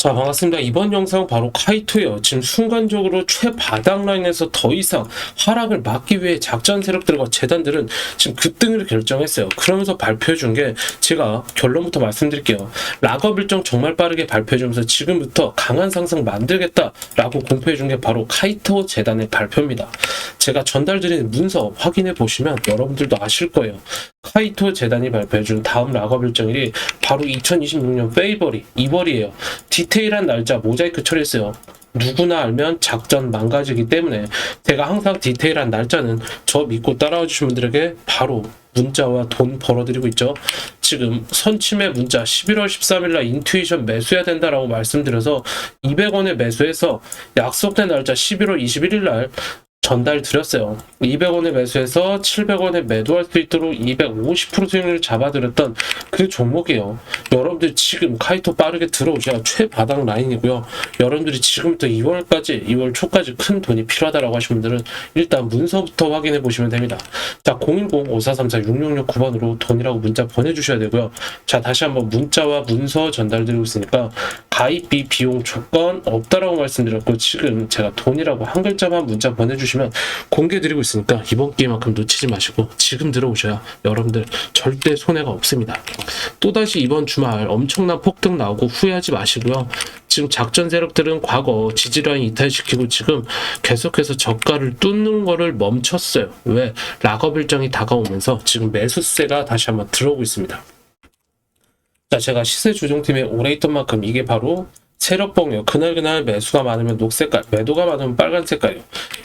자, 반갑습니다. 이번 영상 바로 카이토예요. 지금 순간적으로 최바닥 라인에서 더 이상 하락을 막기 위해 작전 세력들과 재단들은 지금 급등을 결정했어요. 그러면서 발표해 준 게 제가 결론부터 말씀드릴게요. 락업 일정 정말 빠르게 발표해 주면서 지금부터 강한 상승 만들겠다라고 공표해 준 게 바로 카이토 재단의 발표입니다. 제가 전달 드린 문서 확인해 보시면 여러분들도 아실 거예요. 카이토 재단이 발표해 준 다음 락업 일정일이 바로 2026년 페이버리 2월이에요. 디테일한 날짜 모자이크 처리했어요. 누구나 알면 작전 망가지기 때문에 제가 항상 디테일한 날짜는 저 믿고 따라와 주신 분들에게 바로 문자와 돈 벌어드리고 있죠. 지금 선침의 문자 11월 13일 날 인투이션 매수해야 된다라고 말씀드려서 200원에 매수해서 약속된 날짜 11월 21일 날 전달 드렸어요. 200원에 매수해서 700원에 매도할 수 있도록 250% 수익률을 잡아드렸던 그 종목이에요. 여러분들 지금 카이토 빠르게 들어오셔야 최바닥 라인이고요. 여러분들이 지금부터 2월까지, 2월 초까지 큰 돈이 필요하다라고 하신 분들은 일단 문서부터 확인해 보시면 됩니다. 자, 010-5434-6669번으로 돈이라고 문자 보내주셔야 되고요. 자, 다시 한번 문자와 문서 전달드리고 있으니까 가입비 비용 조건 없다라고 말씀드렸고 지금 제가 돈이라고 한 글자만 문자 보내주시면 공개드리고 있으니까 이번 기회만큼 놓치지 마시고 지금 들어오셔야 여러분들 절대 손해가 없습니다. 또다시 이번 주말 엄청난 폭등 나오고 후회하지 마시고요. 지금 작전 세력들은 과거 지지라인 이탈시키고 지금 계속해서 저가를 뚫는 거를 멈췄어요. 왜? 락업 일정이 다가오면서 지금 매수세가 다시 한번 들어오고 있습니다. 자, 제가 시세 조정팀에 오래 있던 만큼 이게 바로 세력봉이에요. 그날그날 매수가 많으면 녹색깔, 매도가 많으면 빨간 색깔이에요.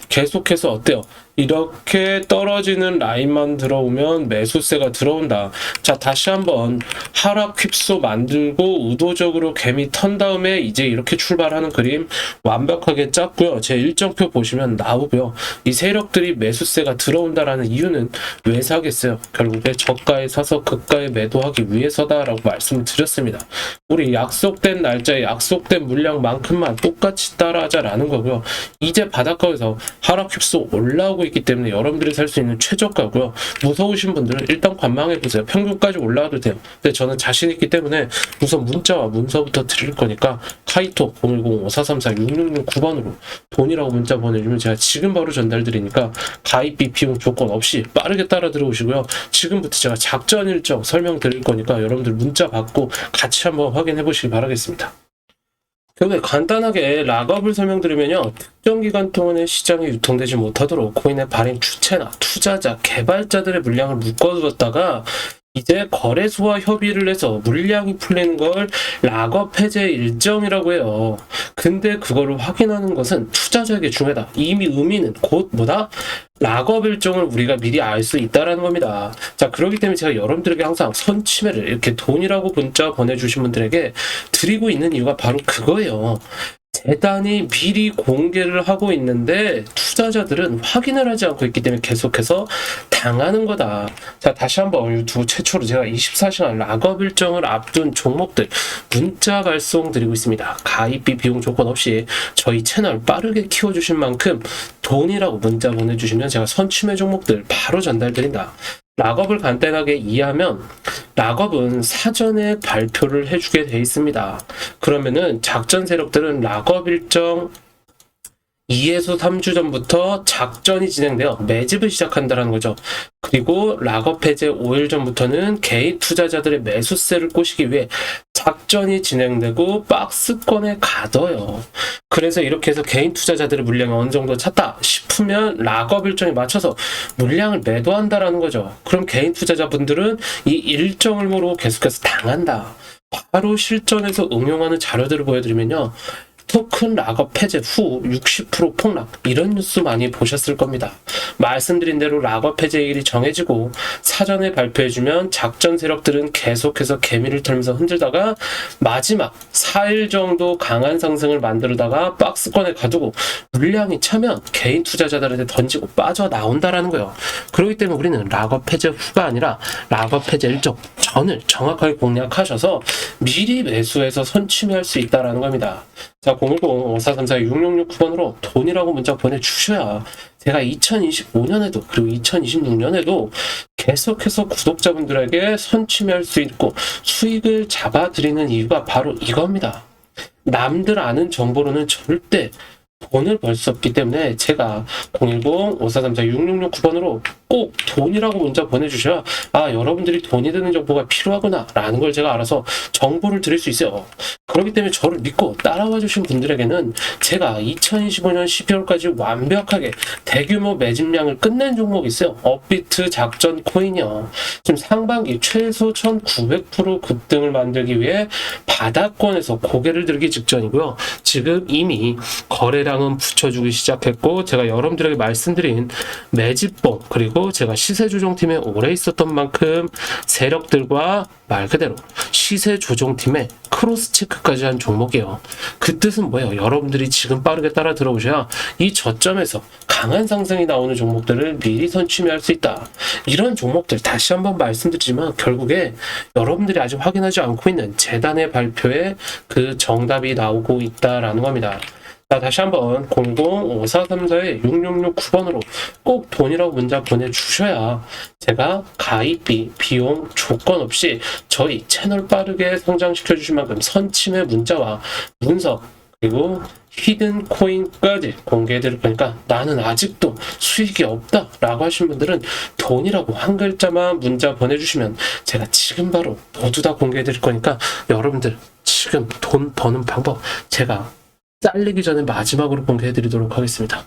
계속해서 어때요? 이렇게 떨어지는 라인만 들어오면 매수세가 들어온다. 자, 다시 한번 하락 휩소 만들고 의도적으로 개미 턴 다음에 이제 이렇게 출발하는 그림 완벽하게 짰고요. 제 일정표 보시면 나오고요. 이 세력들이 매수세가 들어온다라는 이유는 왜 사겠어요? 결국에 저가에 사서 급가에 매도하기 위해서다라고 말씀을 드렸습니다. 우리 약속된 날짜에 약속 된 물량만큼만 똑같이 따라하자라는 거고요. 이제 바닷가에서 하락 휩소 올라오고 있기 때문에 여러분들이 살 수 있는 최저가고요. 무서우신 분들은 일단 관망해 보세요. 평균까지 올라와도 돼요. 근데 저는 자신 있기 때문에 우선 문자와 문서부터 드릴 거니까 카이토 010-5434-6669번으로 돈이라고 문자 보내주면 제가 지금 바로 전달 드리니까 가입비 비용 조건 없이 빠르게 따라 들어오시고요. 지금부터 제가 작전 일정 설명 드릴 거니까 여러분들 문자 받고 같이 한번 확인해 보시기 바라겠습니다. 결국에 간단하게 락업을 설명드리면요. 특정 기간 동안에 시장에 유통되지 못하도록 코인의 발행 주체나 투자자, 개발자들의 물량을 묶어두었다가 이제 거래소와 협의를 해서 물량이 풀리는 걸 락업 해제 일정이라고 해요. 근데 그거를 확인하는 것은 투자자에게 중요하다. 이미 의미는 곧 뭐다? 락업 일정을 우리가 미리 알 수 있다라는 겁니다. 자, 그렇기 때문에 제가 여러분들에게 항상 선침해를 이렇게 돈이라고 문자 보내주신 분들에게 드리고 있는 이유가 바로 그거예요. 재단이 미리 공개를 하고 있는데 투자자들은 확인을 하지 않고 있기 때문에 계속해서 당하는 거다. 자, 다시 한번 유튜브 최초로 제가 24시간 락업 일정을 앞둔 종목들 문자 발송 드리고 있습니다. 가입비 비용 조건 없이 저희 채널 빠르게 키워주신 만큼 돈이라고 문자 보내주시면 제가 선취매 종목들 바로 전달드린다. 락업을 간단하게 이해하면 락업은 사전에 발표를 해주게 돼 있습니다. 그러면은 작전 세력들은 락업 일정 2에서 3주 전부터 작전이 진행되어 매집을 시작한다는 거죠. 그리고 락업 해제 5일 전부터는 개인 투자자들의 매수세를 꼬시기 위해 작전이 진행되고 박스권에 가둬요. 그래서 이렇게 해서 개인 투자자들의 물량이 어느 정도 찼다 싶으면 락업 일정에 맞춰서 물량을 매도한다라는 거죠. 그럼 개인 투자자분들은 이 일정을 모르고 계속해서 당한다. 바로 실전에서 응용하는 자료들을 보여드리면요. 토큰 락업 폐쇄 후60% 폭락 이런 뉴스 많이 보셨을 겁니다. 말씀드린 대로 락업 폐쇄일이 정해지고 사전에 발표해주면 작전 세력들은 계속해서 개미를 털면서 흔들다가 마지막 4일 정도 강한 상승을 만들다가 박스권에 가두고 물량이 차면 개인 투자자들한테 던지고 빠져나온다라는 거예요. 그렇기 때문에 우리는 락업 폐쇄 후가 아니라 락업 폐쇄 일정 전을 정확하게 공략하셔서 미리 매수해서 선취매할 수 있다라는 겁니다. 자, 010-5434-6669번으로 돈이라고 문자 보내주셔야 제가 2025년에도 그리고 2026년에도 계속해서 구독자분들에게 선취매할 수 있고 수익을 잡아드리는 이유가 바로 이겁니다. 남들 아는 정보로는 절대 돈을 벌 수 없기 때문에 제가 010-5434-6669번으로 꼭 돈이라고 문자 보내주셔야 아 여러분들이 돈이 드는 정보가 필요하구나 라는 걸 제가 알아서 정보를 드릴 수 있어요. 그렇기 때문에 저를 믿고 따라와 주신 분들에게는 제가 2025년 12월까지 완벽하게 대규모 매집량을 끝낸 종목이 있어요. 업비트 작전 코인이요 지금 상반기 최소 1900% 급등을 만들기 위해 바닥권에서 고개를 들기 직전이고요. 지금 이미 거래량 은 붙여주기 시작했고 제가 여러분들에게 말씀드린 매집봉 그리고 제가 시세 조정팀에 오래 있었던 만큼 세력들과 말 그대로 시세 조정팀의 크로스 체크까지 한 종목이에요. 그 뜻은 뭐예요? 여러분들이 지금 빠르게 따라 들어오셔야 이 저점에서 강한 상승이 나오는 종목들을 미리 선취매할 수 있다. 이런 종목들 다시 한번 말씀드리지만 결국에 여러분들이 아직 확인하지 않고 있는 재단의 발표에 그 정답이 나오고 있다라는 겁니다. 자, 다시 한번 005434의 6669번으로 꼭 돈이라고 문자 보내주셔야 제가 가입비, 비용, 조건 없이 저희 채널 빠르게 성장시켜 주실 만큼 선침의 문자와 문서 그리고 히든 코인까지 공개해 드릴 거니까 나는 아직도 수익이 없다 라고 하신 분들은 돈이라고 한 글자만 문자 보내주시면 제가 지금 바로 모두 다 공개해 드릴 거니까 여러분들 지금 돈 버는 방법 제가 잘리기 전에 마지막으로 공개해 드리도록 하겠습니다.